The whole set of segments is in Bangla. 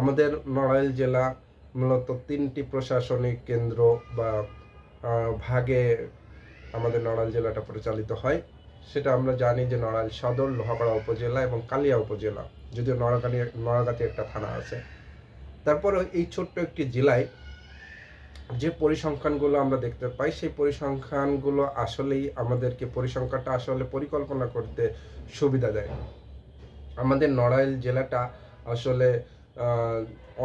আমাদের নড়াইল জেলা মূলত তিনটি প্রশাসনিক কেন্দ্র বা ভাগে আমাদের নড়াইল জেলাটা পরিচালিত হয়। সেটা আমরা জানি যে নড়াইল সদর, লোহাপাড়া উপজেলা এবং কালিয়া উপজেলা, যদিও নড়াগানি, নড়াগাতি একটা থানা আছে। তারপরে এই ছোট্ট একটি জেলায় যে পরিসংখ্যানগুলো আমরা দেখতে পাই, সেই পরিসংখ্যানগুলো আসলেই আমাদেরকে পরিসংখ্যানটা আসলে পরিকল্পনা করতে সুবিধা দেয়। আমাদের নড়াইল জেলাটা আসলে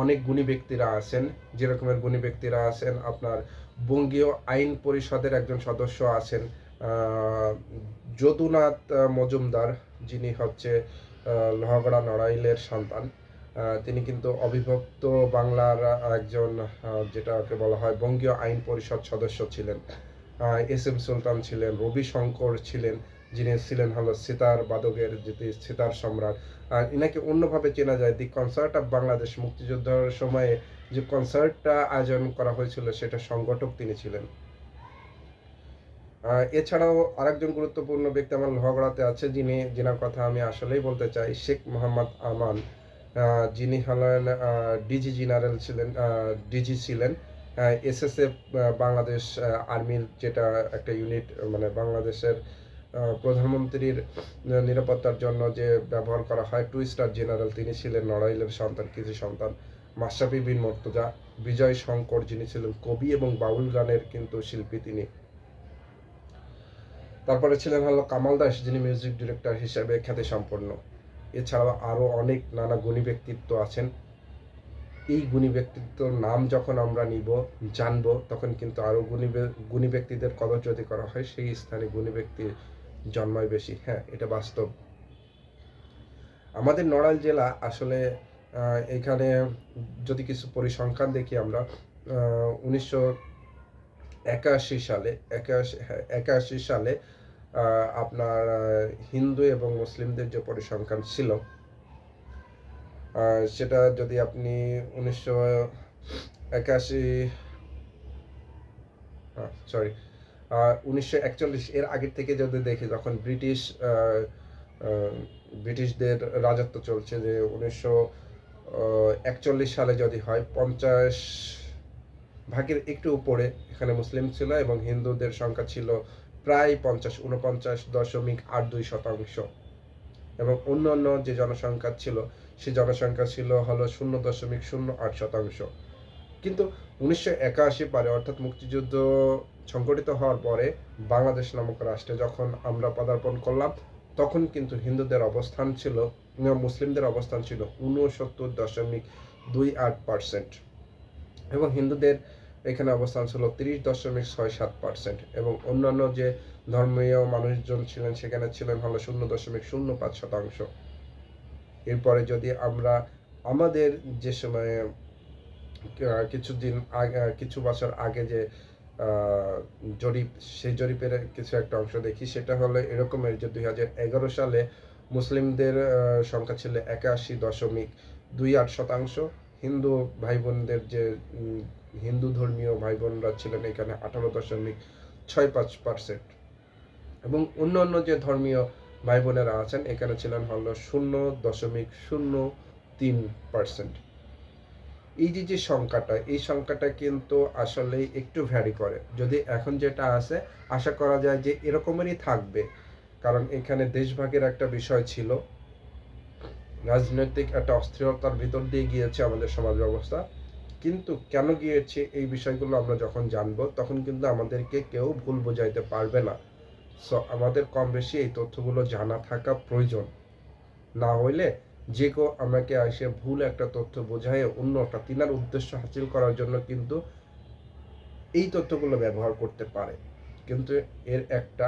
অনেক গুণী ব্যক্তিরা আছেন, যেরকমের গুণী ব্যক্তিরা আছেন আপনার বঙ্গীয় আইন পরিষদের একজন সদস্য আছেন যদুনাথ মজুমদার, যিনি হচ্ছে লোহাগড়া নড়াইলের সন্তান। তিনি কিন্তু অবিভক্ত বাংলার একজন যেটাকে বলা হয় বঙ্গীয় আইন পরিষদ সদস্য ছিলেন। এস এম সুলতান ছিলেন রবি শঙ্কর ছিলেন যিনি ছিলেন হলো সিতার বাদকের যেটি সিতার সম্রাট, আর ইনাকে অন্যভাবে চেনা যায় দি কনসার্ট অফ বাংলাদেশ মুক্তিযুদ্ধের সময়ে যে কনসার্টটা আয়োজন করা হয়েছিল সেটা সংগঠক তিনি ছিলেন। এছাড়াও আরেকজন গুরুত্বপূর্ণ ব্যক্তি আমার লোহাগড়াতে আছে যিনি, যিনার কথা আমি আসলেই বলতে চাই, শেখ মোহাম্মদ আমান। যিনি হলেন ডিজি জেনারেল ছিলেন ডিজি ছিলেন এসএসএফ বাংলাদেশ আর্মির যেটা একটা ইউনিট মানে বাংলাদেশের প্রধানমন্ত্রীর নিরাপত্তার জন্য যে ব্যবহার করা হয় টু স্টার জেনারেল তিনি ছিলেন নড়াইলের সন্তান, কৃষি সন্তান, মাশরাফি বিন মর্তুজা, বিজয় শঙ্কর যিনি ছিলেন কবি এবং বাউল গানের কিন্তু শিল্পী তিনি। তারপরে ছিলেন হলো কামাল দাস, যিনি মিউজিক ডিরেক্টর হিসেবে খ্যাতি সম্পন্ন এছাড়াও আরও অনেক নানা গুণী ব্যক্তিত্ব আছেন। এই গুণী ব্যক্তিত্বর নাম যখন আমরা নিব, জানব, তখন কিন্তু আরও গুণী গুণী ব্যক্তিদের কদর যদি করা হয়, সেই স্থানে গুণী ব্যক্তির জন্মায় বেশি হ্যাঁ এটা বাস্তব। আমাদের নড়াইল জেলা আসলে এখানে যদি কিছু পরিসংখ্যান দেখি আমরা উনিশশো একাশি সালে, একাশি হ্যাঁ একাশি সালে আপনার হিন্দু এবং মুসলিমদের যে পরিসংখ্যান ছিল সেটা যদি আপনি উনিশশো একাশি সরি উনিশশো একচল্লিশ এর আগের থেকে যদি দেখি, যখন ব্রিটিশ ব্রিটিশদের রাজত্ব চলছে, যে উনিশশো একচল্লিশ সালে যদি হয়, পঞ্চাশ ভাগের একটু উপরে এখানে মুসলিম ছিল এবং হিন্দুদের সংখ্যা ছিল প্রায় পঞ্চাশ উনপঞ্চাশ দশমিক আট দুই শতাংশ। এবং অন্যান্য যে জনসংখ্যা ছিল, সে জনসংখ্যা ছিল হলো শূন্য দশমিক শূন্য আট শতাংশ। কিন্তু উনিশশো একাশি পারে অর্থাৎ মুক্তিযুদ্ধ সংগঠিত হওয়ার পরে বাংলাদেশ নামক রাষ্ট্রে যখন আমরা পদার্পণ করলাম, তখন কিন্তু হিন্দুদের অবস্থান ছিল মুসলিমদের অবস্থান ছিল উনসত্তর দশমিক দুই আট পার্সেন্ট এবং হিন্দুদের এখানে অবস্থান ছিল তিরিশ দশমিক ছয় সাত পার্সেন্ট এবং অন্যান্য যে ধর্মীয় মানুষজন ছিলেন সেখানে ছিলেন হলো শূন্য দশমিক শূন্য পাঁচ শতাংশ। এরপরে যদি আমরা আমাদের যে সময়ে কিছুদিন আগে কিছু বছর আগে যে জরিপ, সেই জরিপের কিছু একটা অংশ দেখি, সেটা হলো এরকমের যে দুই এগারো সালে মুসলিমদের সংখ্যা ছিল একাশি দশমিক দুই আট শতাংশ। হিন্দু ভাই বোনদের যে হিন্দু ধর্মীয় ভাই বোনরা ছিলেন এখানে আঠারো দশমিক ছয় পাঁচ পার্সেন্ট। এবং অন্য অন্য যে ধর্মীয় ভাই বোনেরা আছেন, এখানে ছিলেন হলো শূন্য দশমিক শূন্য তিন পার্সেন্ট। এই যে যে সংখ্যাটা, এই সংখ্যাটা কিন্তু আসলে একটু ভ্যারি করে। যদি এখন যেটা আছে, আশা করা যায় যে এরকমেরই থাকবে। কারণ এখানে দেশভাগের একটা বিষয় ছিল, রাজনৈতিক একটা অস্থিরতার ভিতর দিয়ে গিয়েছে আমাদের সমাজ ব্যবস্থা। কিন্তু কেন গিয়েছে এই বিষয়গুলো আমরা যখন জানব, তখন কিন্তু আমাদেরকে কেউ ভুল বোঝাইতে পারবে না। সো আমাদের কম বেশি এই তথ্যগুলো জানা থাকা প্রয়োজন। না হইলে যে কেউ আমাকে এসে ভুল একটা তথ্য বোঝায়, অন্য একটা তিনার উদ্দেশ্য হাসিল করার জন্য কিন্তু এই তথ্যগুলো ব্যবহার করতে পারে। কিন্তু এর একটা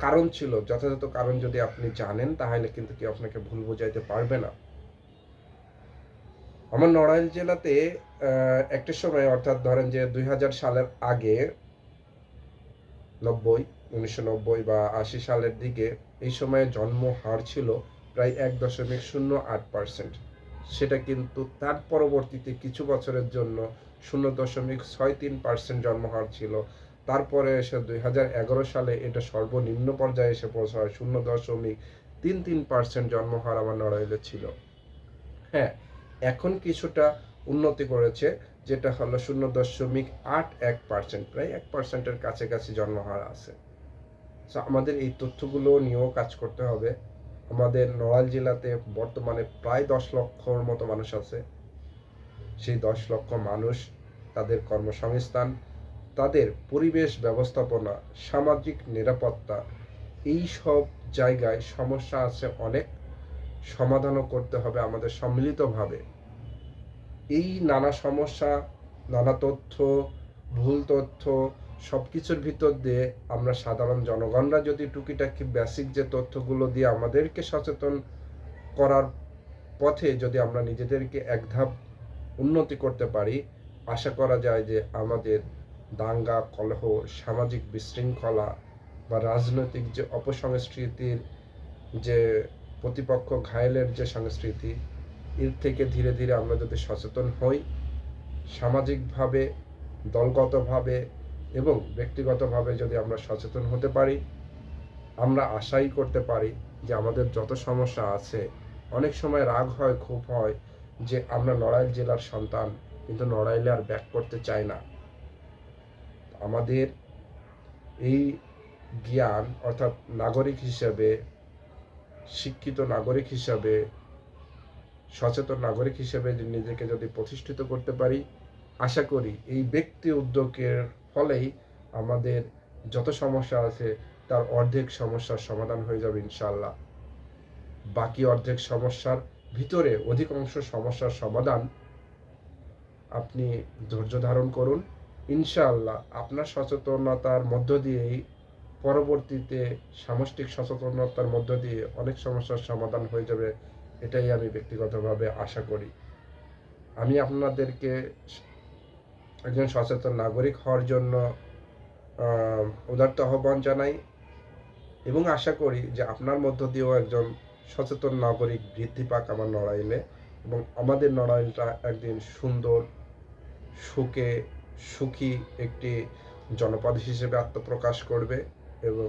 কারণ ছিল, যথাযথ কারণ যদি আপনি জানেন, তাহলে কিন্তু কেউ আপনাকে ভুল বোঝাইতে পারবে না। আমার নড়াইল জেলাতে একটা সময়, অর্থাৎ ধরেন যে দুই হাজার সালের আগে, নব্বই, উনিশশো বা আশি সালের দিকে, এই সময়ে জন্ম হার ছিল প্রায় এক দশমিক শূন্য আট পার্সেন্ট। সেটা কিন্তু তার পরবর্তীতে কিছু বছরের জন্য শূন্য দশমিক ছয় তিন পার্সেন্ট জন্মহার ছিল। তারপরে এসে দুই হাজার এগারো সালে এটা সর্বনিম্ন পর্যায়ে এসে পৌঁছায় শূন্য দশমিক তিন তিন পার্সেন্ট জন্মহার আমার নড়াইলে ছিল। হ্যাঁ এখন কিছুটা উন্নতি করেছে, যেটা হলো শূন্য দশমিক আট এক পার্সেন্ট, প্রায় এক পার্সেন্টের কাছাকাছি জন্মহার আছে। আমাদের এই তথ্যগুলো নিয়েও কাজ করতে হবে। আমাদের নড়াইল জেলাতে বর্তমানে প্রায় দশ লক্ষর মতো মানুষ আছে। সেই দশ লক্ষ মানুষ তাদের কর্মসংস্থান, তাদের পরিবেশ ব্যবস্থাপনা, সামাজিক নিরাপত্তা, এই সব জায়গায় সমস্যা আছে অনেক। সমাধানও করতে হবে আমাদের সম্মিলিতভাবে। এই নানা সমস্যা, নানা তথ্য, ভুল তথ্য সব কিছুর ভিতর দিয়ে আমরা সাধারণ জনগণরা যদি টুকিটাকি বেসিক যে তথ্যগুলো দিয়ে আমাদেরকে সচেতন করার পথে যদি আমরা নিজেদেরকে এক ধাপ উন্নতি করতে পারি, আশা করা যায় যে আমাদের দাঙ্গা, কলহ, সামাজিক বিশৃঙ্খলা বা রাজনৈতিক যে অপসংস্কৃতির যে প্রতিপক্ষ ঘায়েলের যে সংস্কৃতি, এর থেকে ধীরে ধীরে আমরা যদি সচেতন হই, সামাজিকভাবে, দলগতভাবে এবং ব্যক্তিগতভাবে যদি আমরা সচেতন হতে পারি, আমরা আশাই করতে পারি যে আমাদের যত সমস্যা আছে, অনেক সময় রাগ হয় খুব হয় যে আমরা নড়াইল জেলার সন্তান, কিন্তু নড়াইলে আর ব্যাক করতে চাই না। আমাদের এই জ্ঞান অর্থাৎ নাগরিক হিসেবে, শিক্ষিত নাগরিক হিসাবে, সচেতন নাগরিক হিসেবে নিজেকে যদি প্রতিষ্ঠিত করতে পারি আশা করি এই ব্যক্তি উদ্যোগের ফলেই আমাদের যত সমস্যা আছে, তার অর্ধেক সমস্যার সমাধান হয়ে যাবে ইনশাল্লাহ বাকি অর্ধেক সমস্যার ভিতরে অধিকাংশ সমস্যার সমাধান আপনি ধৈর্য ধারণ করুন। ইনশাআল্লাহ আপনার সচেতনতার মধ্য দিয়েই পরবর্তীতে সামষ্টিক সচেতনতার মধ্য দিয়ে অনেক সমস্যার সমাধান হয়ে যাবে, এটাই আমি ব্যক্তিগতভাবে আশা করি। আমি আপনাদেরকে একজন সচেতন নাগরিক হওয়ার জন্য উদার্ত আহ্বান জানাই এবং আশা করি যে আপনার মধ্য দিয়েও একজন সচেতন নাগরিক বৃদ্ধি পাক আমার নড়াইলে এবং আমাদের নড়াইলটা একদিন সুন্দর, সুখে, সুখী একটি জনপদ হিসেবে আত্মপ্রকাশ করবে এবং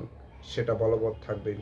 সেটা বলবৎ থাকবে।